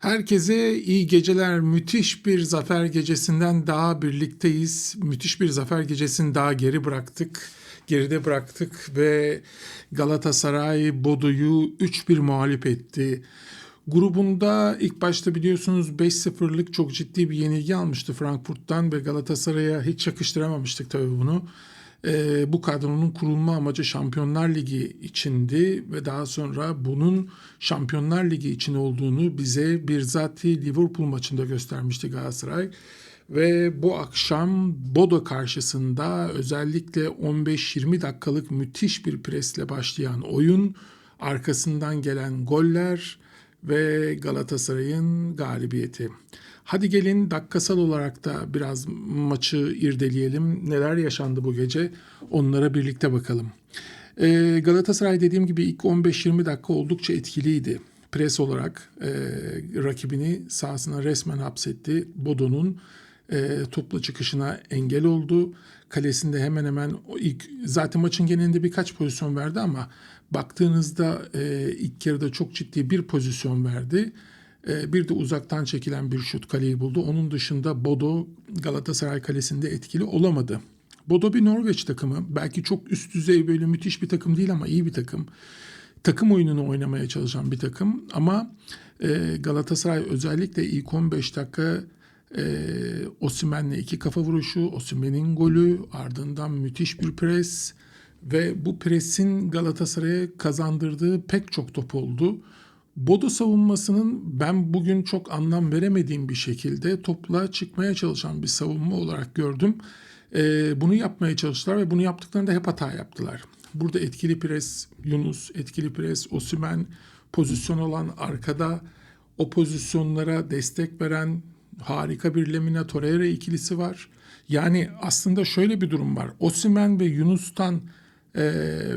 Herkese iyi geceler. Müthiş bir zafer gecesinden daha birlikteyiz. Müthiş bir zafer gecesini daha geri bıraktık. Geride bıraktık ve Galatasaray Bodo'yu 3-1 mağlup etti. Grubunda ilk başta biliyorsunuz 5-0'lık çok ciddi bir yenilgi almıştı Frankfurt'tan ve Galatasaray'a hiç yakıştıramamıştık tabii bunu. Ee, bu kadronun kurulma amacı Şampiyonlar Ligi içindi ve daha sonra bunun Şampiyonlar Ligi için olduğunu bize bir zati Liverpool maçında göstermişti Galatasaray. Ve bu akşam Bodo karşısında özellikle 15-20 dakikalık müthiş bir presle başlayan oyun, arkasından gelen goller ve Galatasaray'ın galibiyeti. Hadi gelin dakikasal olarak da biraz maçı irdeleyelim. Neler yaşandı bu gece onlara birlikte bakalım. Ee, Galatasaray dediğim gibi ilk 15-20 dakika oldukça etkiliydi. Pres olarak e, rakibini sahasına resmen hapsetti. Bodo'nun e, topla çıkışına engel oldu. Kalesinde hemen hemen ilk zaten maçın genelinde birkaç pozisyon verdi ama baktığınızda e, ilk yarıda çok ciddi bir pozisyon verdi. E, bir de uzaktan çekilen bir şut kaleyi buldu. Onun dışında Bodo Galatasaray kalesinde etkili olamadı. Bodo bir Norveç takımı. Belki çok üst düzey böyle müthiş bir takım değil ama iyi bir takım. Takım oyununu oynamaya çalışan bir takım. Ama e, Galatasaray özellikle ilk 15 dakika e, Osimhen'le iki kafa vuruşu, Osimhen'in golü, ardından müthiş bir pres ve bu presin Galatasaray'a kazandırdığı pek çok top oldu. Bodo savunmasının ben bugün çok anlam veremediğim bir şekilde topla çıkmaya çalışan bir savunma olarak gördüm. Ee, bunu yapmaya çalıştılar ve bunu yaptıklarında hep hata yaptılar. Burada etkili pres Yunus, etkili pres Osimhen, pozisyon olan arkada o pozisyonlara destek veren harika bir Lemina Torreira ikilisi var. Yani aslında şöyle bir durum var. Osimhen ve Yunus'tan e,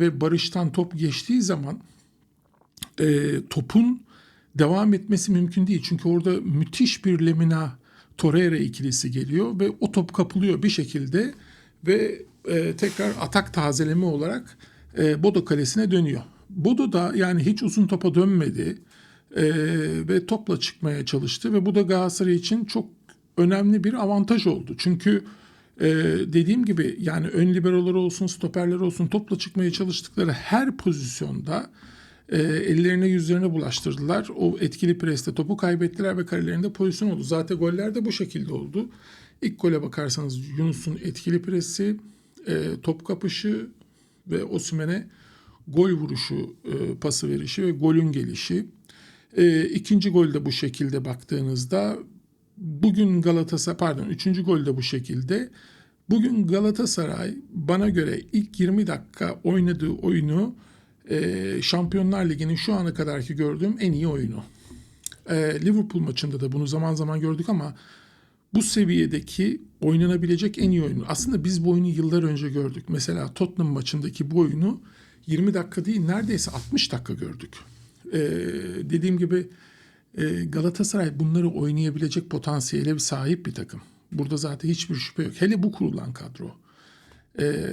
ve Barış'tan top geçtiği zaman e, topun devam etmesi mümkün değil. Çünkü orada müthiş bir Lemina Torreira ikilisi geliyor ve o top kapılıyor bir şekilde ve e, tekrar atak tazeleme olarak e, Bodo kalesine dönüyor. Bodo da yani hiç uzun topa dönmedi e, ve topla çıkmaya çalıştı ve bu da Galatasaray için çok önemli bir avantaj oldu. Çünkü e, dediğim gibi yani ön liberoları olsun stoperler olsun topla çıkmaya çalıştıkları her pozisyonda e, ellerine yüzlerine bulaştırdılar. O etkili preste topu kaybettiler ve kalelerinde pozisyon oldu. Zaten goller de bu şekilde oldu. İlk gole bakarsanız Yunus'un etkili presi, e, top kapışı ve Osimhen'e gol vuruşu, e, pası verişi ve golün gelişi. E, ikinci gol de bu şekilde baktığınızda bugün Galatasaray pardon üçüncü gol de bu şekilde. Bugün Galatasaray bana göre ilk 20 dakika oynadığı oyunu e, Şampiyonlar Ligi'nin şu ana kadarki gördüğüm en iyi oyunu. E, Liverpool maçında da bunu zaman zaman gördük ama bu seviyedeki oynanabilecek en iyi oyunu. Aslında biz bu oyunu yıllar önce gördük. Mesela Tottenham maçındaki bu oyunu 20 dakika değil neredeyse 60 dakika gördük. E, dediğim gibi e, Galatasaray bunları oynayabilecek potansiyele bir sahip bir takım. Burada zaten hiçbir şüphe yok. Hele bu kurulan kadro. E,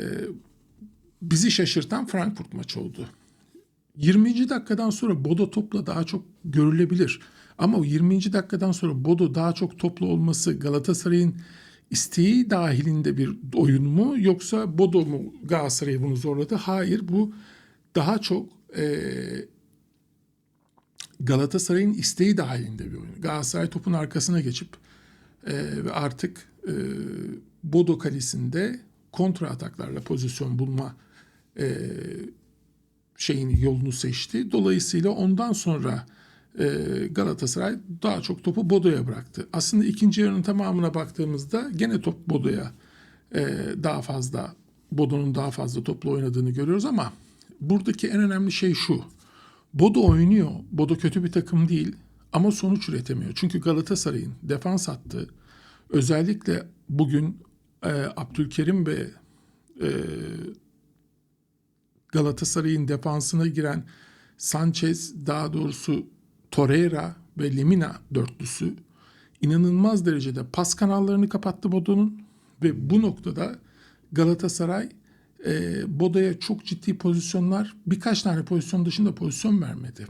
bizi şaşırtan Frankfurt maçı oldu. 20. dakikadan sonra Bodo topla daha çok görülebilir. Ama o 20. dakikadan sonra Bodo daha çok toplu olması Galatasaray'ın isteği dahilinde bir oyun mu yoksa Bodo mu Galatasaray'ı bunu zorladı? Hayır bu daha çok e, Galatasaray'ın isteği dahilinde bir oyun. Galatasaray topun arkasına geçip e, ve artık e, Bodo kalesinde kontra ataklarla pozisyon bulma e, şeyini yolunu seçti. Dolayısıyla ondan sonra e, Galatasaray daha çok topu Bodo'ya bıraktı. Aslında ikinci yarının tamamına baktığımızda gene top Bodo'ya e, daha fazla Bodo'nun daha fazla toplu oynadığını görüyoruz ama buradaki en önemli şey şu. Bodo oynuyor. Bodo kötü bir takım değil ama sonuç üretemiyor. Çünkü Galatasaray'ın defans hattı özellikle bugün e, Abdülkerim ve e, Galatasaray'ın defansına giren Sanchez daha doğrusu Torreira ve Lemina dörtlüsü inanılmaz derecede pas kanallarını kapattı Bodo'nun ve bu noktada Galatasaray e, Bodo'ya çok ciddi pozisyonlar birkaç tane pozisyon dışında pozisyon vermedi.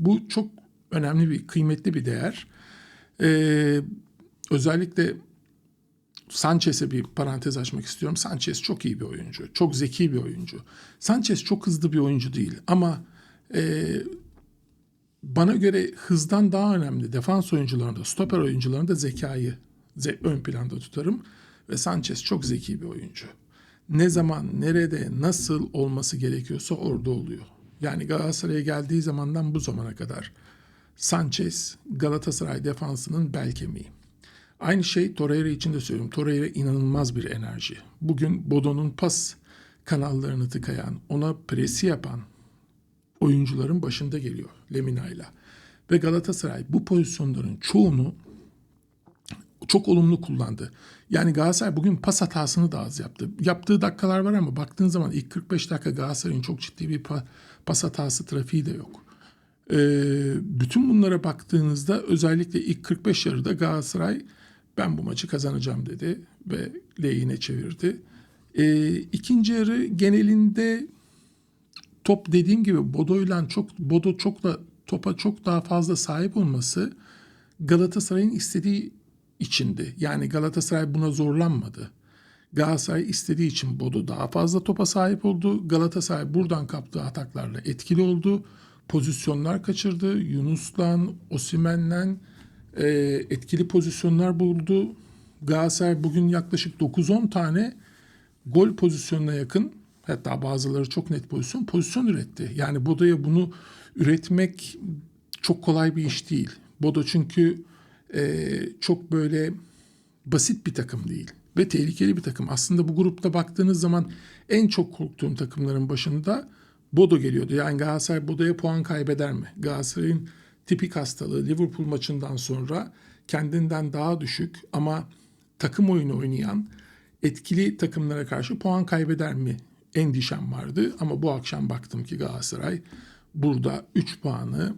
Bu çok önemli bir, kıymetli bir değer. Ee, özellikle Sanchez'e bir parantez açmak istiyorum. Sanchez çok iyi bir oyuncu. Çok zeki bir oyuncu. Sanchez çok hızlı bir oyuncu değil ama e, bana göre hızdan daha önemli defans oyuncularında, stoper oyuncularında zekayı ze- ön planda tutarım. Ve Sanchez çok zeki bir oyuncu. Ne zaman, nerede, nasıl olması gerekiyorsa orada oluyor. Yani Galatasaray'a geldiği zamandan bu zamana kadar Sanchez Galatasaray defansının bel kemiği. Aynı şey Torreira için de söylüyorum. Torreira inanılmaz bir enerji. Bugün Bodo'nun pas kanallarını tıkayan, ona presi yapan oyuncuların başında geliyor Lemina'yla. Ve Galatasaray bu pozisyonların çoğunu çok olumlu kullandı. Yani Galatasaray bugün pas hatasını da az yaptı. Yaptığı dakikalar var ama baktığın zaman ilk 45 dakika Galatasaray'ın çok ciddi bir pa- pas hatası trafiği de yok. Ee, bütün bunlara baktığınızda özellikle ilk 45 yarıda Galatasaray ben bu maçı kazanacağım dedi ve lehine çevirdi. Ee, ikinci yarı genelinde top dediğim gibi Bodo'yla çok Bodo çok da topa çok daha fazla sahip olması Galatasaray'ın istediği içindi. Yani Galatasaray buna zorlanmadı. Galatasaray istediği için Bodo daha fazla topa sahip oldu. Galatasaray buradan kaptığı ataklarla etkili oldu. Pozisyonlar kaçırdı. Yunus'la, Osimen'le e, etkili pozisyonlar buldu. Galatasaray bugün yaklaşık 9-10 tane gol pozisyonuna yakın hatta bazıları çok net pozisyon pozisyon üretti. Yani Bodo'ya bunu üretmek çok kolay bir iş değil. Bodo çünkü e, çok böyle basit bir takım değil ve tehlikeli bir takım. Aslında bu grupta baktığınız zaman en çok korktuğum takımların başında Bodo geliyordu. Yani Galatasaray Bodo'ya puan kaybeder mi? Galatasaray'ın tipik hastalığı Liverpool maçından sonra kendinden daha düşük ama takım oyunu oynayan etkili takımlara karşı puan kaybeder mi endişem vardı. Ama bu akşam baktım ki Galatasaray burada 3 puanı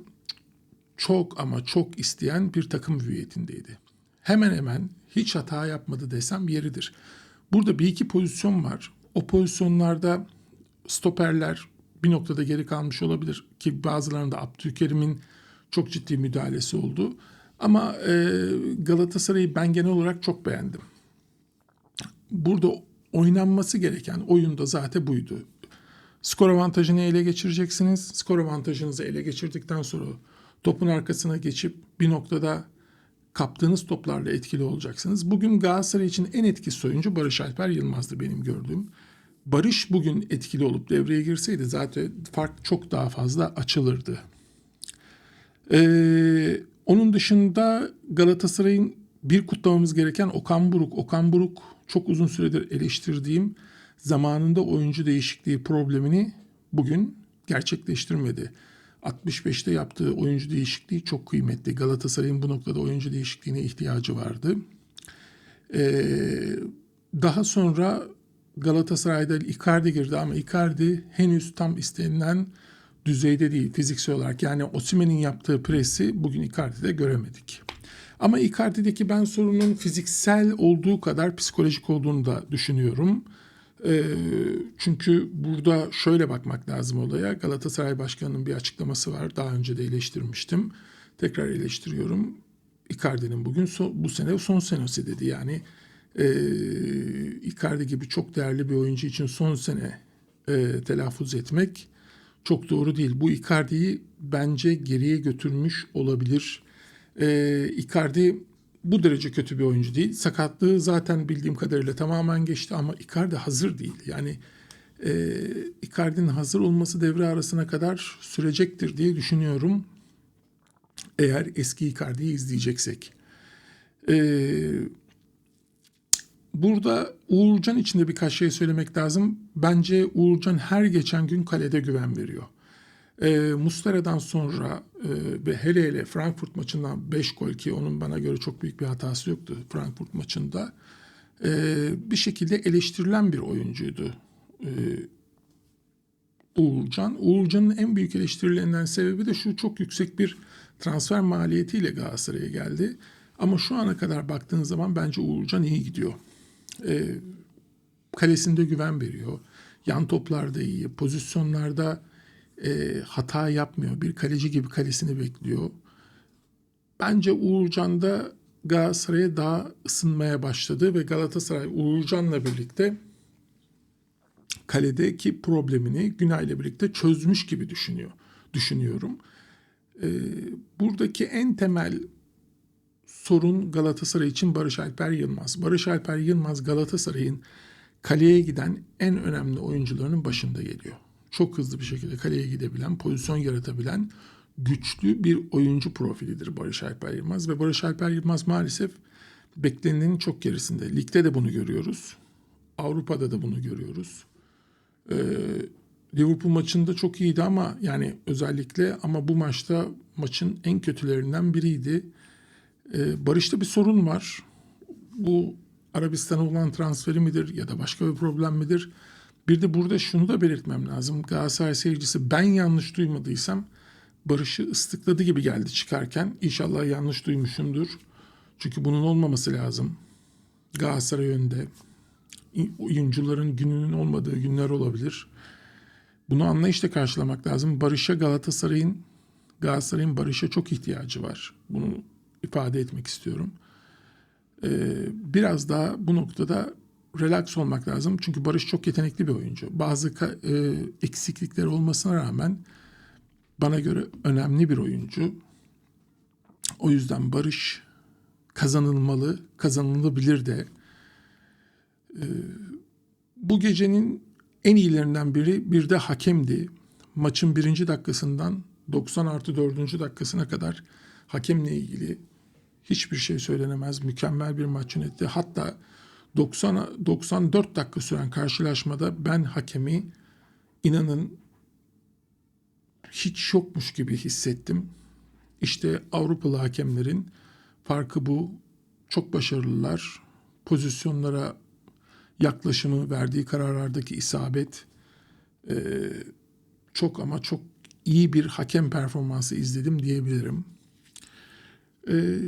çok ama çok isteyen bir takım hüviyetindeydi. Hemen hemen hiç hata yapmadı desem yeridir. Burada bir iki pozisyon var. O pozisyonlarda stoperler bir noktada geri kalmış olabilir ki bazılarında Abdülkerim'in çok ciddi müdahalesi oldu. Ama e, Galatasaray'ı ben genel olarak çok beğendim. Burada oynanması gereken oyunda zaten buydu. Skor avantajını ele geçireceksiniz. Skor avantajınızı ele geçirdikten sonra topun arkasına geçip bir noktada kaptığınız toplarla etkili olacaksınız. Bugün Galatasaray için en etkisiz oyuncu Barış Alper Yılmaz'dı benim gördüğüm. Barış bugün etkili olup devreye girseydi zaten fark çok daha fazla açılırdı. Ee, onun dışında Galatasaray'ın bir kutlamamız gereken Okan Buruk. Okan Buruk çok uzun süredir eleştirdiğim zamanında oyuncu değişikliği problemini bugün gerçekleştirmedi. 65'te yaptığı oyuncu değişikliği çok kıymetli. Galatasaray'ın bu noktada oyuncu değişikliğine ihtiyacı vardı. Ee, daha sonra Galatasaray'da Icardi girdi ama Icardi henüz tam istenilen düzeyde değil fiziksel olarak. Yani Osimhen'in yaptığı presi bugün Icardi'de göremedik. Ama Icardi'deki ben sorunun fiziksel olduğu kadar psikolojik olduğunu da düşünüyorum. E, çünkü burada şöyle bakmak lazım olaya. Galatasaray Başkanı'nın bir açıklaması var. Daha önce de eleştirmiştim. Tekrar eleştiriyorum. Icardi'nin bugün so, bu sene son senesi dedi. Yani e, Icardi gibi çok değerli bir oyuncu için son sene e, telaffuz etmek çok doğru değil. Bu Icardi'yi bence geriye götürmüş olabilir. E, Icardi bu derece kötü bir oyuncu değil. Sakatlığı zaten bildiğim kadarıyla tamamen geçti ama Icardi hazır değil. Yani e, Icardi'nin hazır olması devre arasına kadar sürecektir diye düşünüyorum. Eğer eski Icardi'yi izleyeceksek. E, burada Uğurcan için de birkaç şey söylemek lazım. Bence Uğurcan her geçen gün kalede güven veriyor. E, Muslera'dan sonra e, ve hele hele Frankfurt maçından 5 gol ki onun bana göre çok büyük bir hatası yoktu Frankfurt maçında. E, bir şekilde eleştirilen bir oyuncuydu e, Uğurcan. Uğurcan'ın en büyük eleştirilerinden sebebi de şu çok yüksek bir transfer maliyetiyle Galatasaray'a geldi. Ama şu ana kadar baktığınız zaman bence Uğurcan iyi gidiyor. E, kalesinde güven veriyor. Yan toplarda iyi. Pozisyonlarda e, hata yapmıyor. Bir kaleci gibi kalesini bekliyor. bence Uğurcan'da Galatasaray'a daha ısınmaya başladı ve Galatasaray Uğurcan'la birlikte kaledeki problemini Günay'la birlikte çözmüş gibi düşünüyor. Düşünüyorum. Ee, buradaki en temel sorun Galatasaray için Barış Alper Yılmaz. Barış Alper Yılmaz Galatasaray'ın kaleye giden en önemli oyuncularının başında geliyor. Çok hızlı bir şekilde kaleye gidebilen, pozisyon yaratabilen güçlü bir oyuncu profilidir Barış Alper Yılmaz ve Barış Alper Yılmaz maalesef beklenenin çok gerisinde. Ligde de bunu görüyoruz. Avrupa'da da bunu görüyoruz. Ee, Liverpool maçında çok iyiydi ama yani özellikle ama bu maçta maçın en kötülerinden biriydi. Ee, Barış'ta bir sorun var. Bu Arabistan'a olan transferi midir ya da başka bir problem midir? Bir de burada şunu da belirtmem lazım. Galatasaray seyircisi ben yanlış duymadıysam Barış'ı ıslıkladı gibi geldi çıkarken. İnşallah yanlış duymuşumdur. Çünkü bunun olmaması lazım. Galatasaray önde. Oyuncuların gününün olmadığı günler olabilir. Bunu anlayışla karşılamak lazım. Barış'a Galatasaray'ın Galatasaray'ın Barış'a çok ihtiyacı var. Bunu ifade etmek istiyorum. Ee, biraz daha bu noktada relax olmak lazım. Çünkü Barış çok yetenekli bir oyuncu. Bazı e, eksiklikleri olmasına rağmen bana göre önemli bir oyuncu. O yüzden Barış kazanılmalı, kazanılabilir de. Ee, bu gecenin en iyilerinden biri bir de hakemdi. Maçın birinci dakikasından 90 artı dördüncü dakikasına kadar hakemle ilgili hiçbir şey söylenemez. Mükemmel bir maç yönetti. Hatta 90 94 dakika süren karşılaşmada ben hakemi inanın hiç yokmuş gibi hissettim. İşte Avrupalı hakemlerin farkı bu. Çok başarılılar. Pozisyonlara yaklaşımı, verdiği kararlardaki isabet e, çok ama çok iyi bir hakem performansı izledim diyebilirim. E,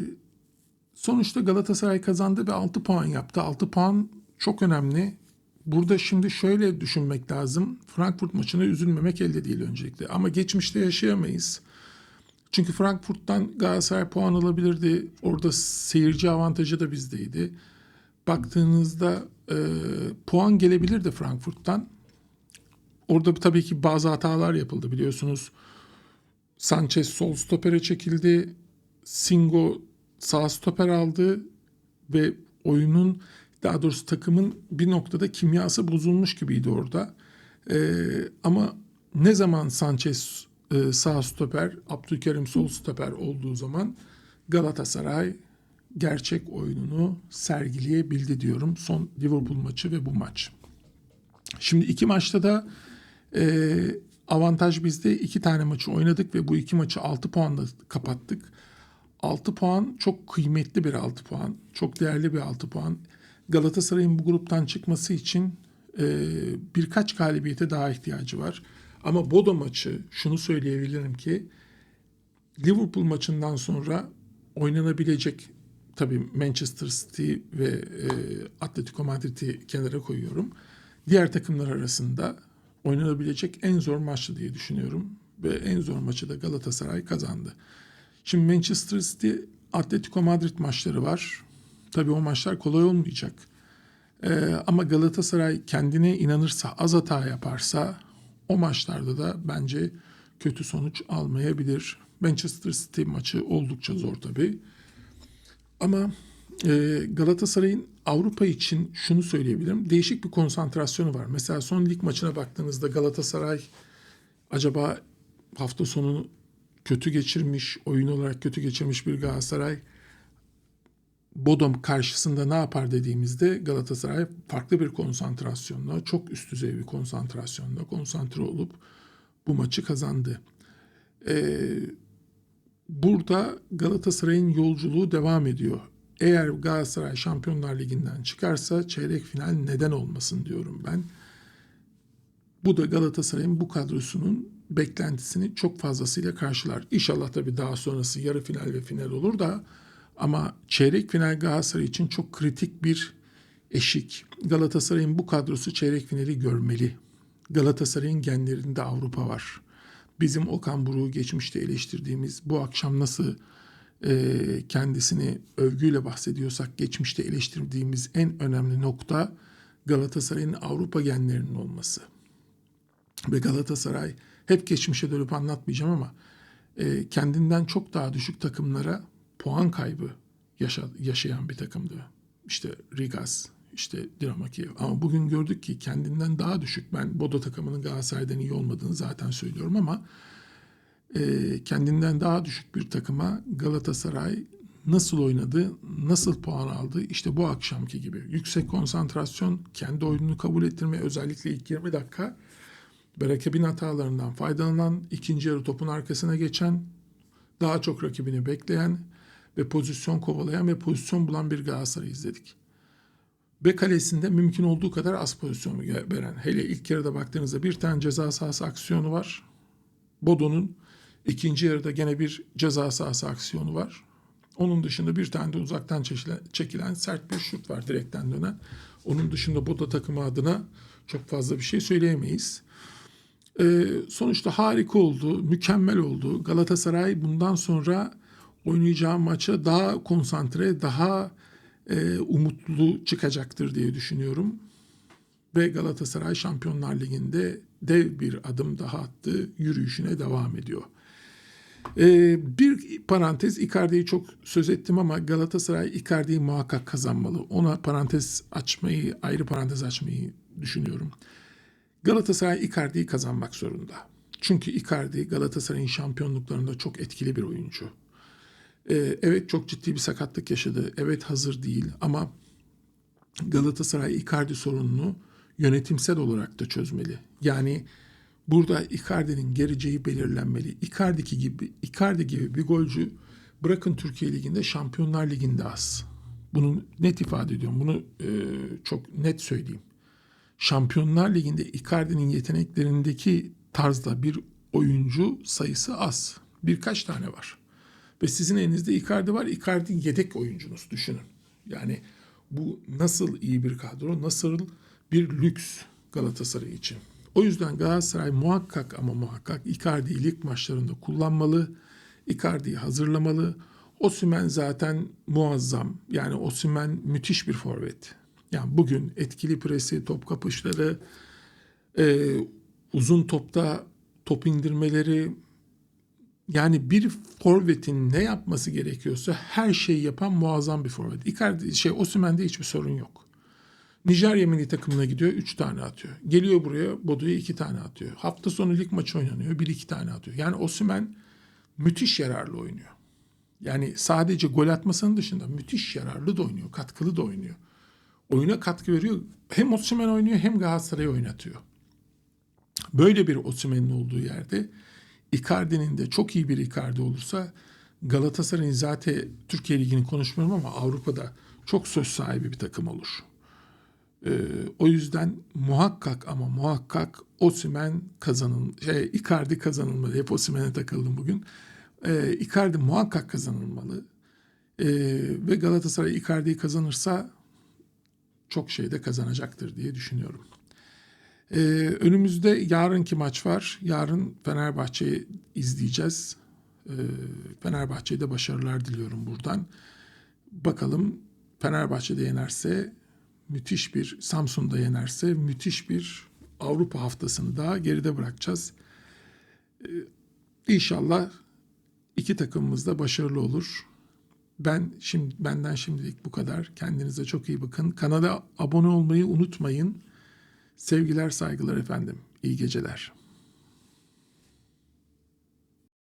sonuçta Galatasaray kazandı ve 6 puan yaptı. 6 puan çok önemli. Burada şimdi şöyle düşünmek lazım. Frankfurt maçına üzülmemek elde değil öncelikle. Ama geçmişte yaşayamayız. Çünkü Frankfurt'tan Galatasaray puan alabilirdi. Orada seyirci avantajı da bizdeydi. Baktığınızda e, puan gelebilirdi Frankfurt'tan. Orada tabii ki bazı hatalar yapıldı biliyorsunuz. Sanchez sol stopere çekildi. Singo sağ stoper aldı ve oyunun daha doğrusu takımın bir noktada kimyası bozulmuş gibiydi orada. Ee, ama ne zaman Sanchez e, sağ stoper, Abdülkerim sol stoper olduğu zaman Galatasaray gerçek oyununu sergileyebildi diyorum. Son Liverpool maçı ve bu maç. Şimdi iki maçta da e, avantaj bizde. iki tane maçı oynadık ve bu iki maçı 6 puanla kapattık. 6 puan çok kıymetli bir 6 puan. Çok değerli bir 6 puan. Galatasaray'ın bu gruptan çıkması için e, birkaç galibiyete daha ihtiyacı var. Ama Bodo maçı şunu söyleyebilirim ki Liverpool maçından sonra oynanabilecek tabii Manchester City ve e, Atletico Madrid'i kenara koyuyorum. Diğer takımlar arasında oynanabilecek en zor maçtı diye düşünüyorum. Ve en zor maçı da Galatasaray kazandı. Şimdi Manchester City Atletico Madrid maçları var. Tabii o maçlar kolay olmayacak. Ee, ama Galatasaray kendine inanırsa, az hata yaparsa o maçlarda da bence kötü sonuç almayabilir. Manchester City maçı oldukça zor tabii. Ama e, Galatasaray'ın Avrupa için şunu söyleyebilirim. Değişik bir konsantrasyonu var. Mesela son lig maçına baktığınızda Galatasaray acaba hafta sonu kötü geçirmiş, oyun olarak kötü geçirmiş bir Galatasaray Bodom karşısında ne yapar dediğimizde Galatasaray farklı bir konsantrasyonla, çok üst düzey bir konsantrasyonla konsantre olup bu maçı kazandı. Ee, burada Galatasaray'ın yolculuğu devam ediyor. Eğer Galatasaray Şampiyonlar Ligi'nden çıkarsa çeyrek final neden olmasın diyorum ben. Bu da Galatasaray'ın bu kadrosunun beklentisini çok fazlasıyla karşılar. İnşallah tabii daha sonrası yarı final ve final olur da ama çeyrek final Galatasaray için çok kritik bir eşik. Galatasaray'ın bu kadrosu çeyrek finali görmeli. Galatasaray'ın genlerinde Avrupa var. Bizim Okan Buruk'u geçmişte eleştirdiğimiz bu akşam nasıl e, kendisini övgüyle bahsediyorsak geçmişte eleştirdiğimiz en önemli nokta Galatasaray'ın Avrupa genlerinin olması. Ve Galatasaray hep geçmişe dönüp anlatmayacağım ama e, kendinden çok daha düşük takımlara puan kaybı yaşa, yaşayan bir takımdı. İşte Rigas, işte Dinamo Kiev. Ama bugün gördük ki kendinden daha düşük. Ben Bodo takımının Galatasaray'dan iyi olmadığını zaten söylüyorum ama e, kendinden daha düşük bir takıma Galatasaray nasıl oynadı, nasıl puan aldı? İşte bu akşamki gibi. Yüksek konsantrasyon, kendi oyununu kabul ettirme özellikle ilk 20 dakika ve rakibin hatalarından faydalanan, ikinci yarı topun arkasına geçen, daha çok rakibini bekleyen ve pozisyon kovalayan ve pozisyon bulan bir Galatasaray izledik. Ve kalesinde mümkün olduğu kadar az pozisyon veren. Hele ilk yarıda baktığınızda bir tane ceza sahası aksiyonu var. Bodo'nun ikinci yarıda gene bir ceza sahası aksiyonu var. Onun dışında bir tane de uzaktan çekilen, çekilen sert bir şut var direkten dönen. Onun dışında Bodo takımı adına çok fazla bir şey söyleyemeyiz. Ee, sonuçta harika oldu, mükemmel oldu. Galatasaray bundan sonra oynayacağı maça daha konsantre, daha e, umutlu çıkacaktır diye düşünüyorum. Ve Galatasaray Şampiyonlar Ligi'nde dev bir adım daha attı, yürüyüşüne devam ediyor. Ee, bir parantez Icardi'yi çok söz ettim ama Galatasaray Icardi'yi muhakkak kazanmalı. Ona parantez açmayı, ayrı parantez açmayı düşünüyorum. Galatasaray Icardi'yi kazanmak zorunda. Çünkü Icardi Galatasaray'ın şampiyonluklarında çok etkili bir oyuncu. Ee, evet çok ciddi bir sakatlık yaşadı. Evet hazır değil ama Galatasaray Icardi sorununu yönetimsel olarak da çözmeli. Yani burada Icardi'nin geleceği belirlenmeli. Icardi gibi Icardi gibi bir golcü bırakın Türkiye Ligi'nde Şampiyonlar Ligi'nde az. Bunu net ifade ediyorum. Bunu e, çok net söyleyeyim. Şampiyonlar Ligi'nde Icardi'nin yeteneklerindeki tarzda bir oyuncu sayısı az. Birkaç tane var. Ve sizin elinizde Icardi var. Icardi yedek oyuncunuz düşünün. Yani bu nasıl iyi bir kadro, nasıl bir lüks Galatasaray için. O yüzden Galatasaray muhakkak ama muhakkak Icardi'yi lig maçlarında kullanmalı. Icardi'yi hazırlamalı. Osimhen zaten muazzam. Yani Osimhen müthiş bir forvet. Yani bugün etkili presi, top kapışları, e, uzun topta top indirmeleri, yani bir forvetin ne yapması gerekiyorsa her şeyi yapan muazzam bir forvet. Icardi şey Osimhen'de hiçbir sorun yok. Nijerya milli takımına gidiyor 3 tane atıyor. Geliyor buraya Bodo'ya 2 tane atıyor. Hafta sonu lig maçı oynanıyor 1-2 tane atıyor. Yani Osimhen müthiş yararlı oynuyor. Yani sadece gol atmasının dışında müthiş yararlı da oynuyor, katkılı da oynuyor. Oyuna katkı veriyor. Hem Osimhen oynuyor hem Galatasaray'ı oynatıyor. Böyle bir Osimhen'in olduğu yerde Icardi'nin de çok iyi bir Icardi olursa Galatasaray'ın zaten Türkiye Ligi'ni konuşmuyorum ama Avrupa'da çok söz sahibi bir takım olur. Ee, o yüzden muhakkak ama muhakkak Osimhen kazanın şey Icardi kazanılmalı. Hep Osimhen'e takıldım bugün. Ee, Icardi muhakkak kazanılmalı. Ee, ve Galatasaray Icardi'yi kazanırsa çok şey de kazanacaktır diye düşünüyorum. Ee, önümüzde yarınki maç var. Yarın Fenerbahçe'yi izleyeceğiz. Ee, Fenerbahçe'ye de başarılar diliyorum buradan. Bakalım Fenerbahçe'de yenerse müthiş bir Samsun'da yenerse müthiş bir Avrupa haftasını daha geride bırakacağız. Ee, inşallah iki takımımız da başarılı olur. Ben şimdi benden şimdilik bu kadar. Kendinize çok iyi bakın. Kanala abone olmayı unutmayın. Sevgiler, saygılar efendim. İyi geceler.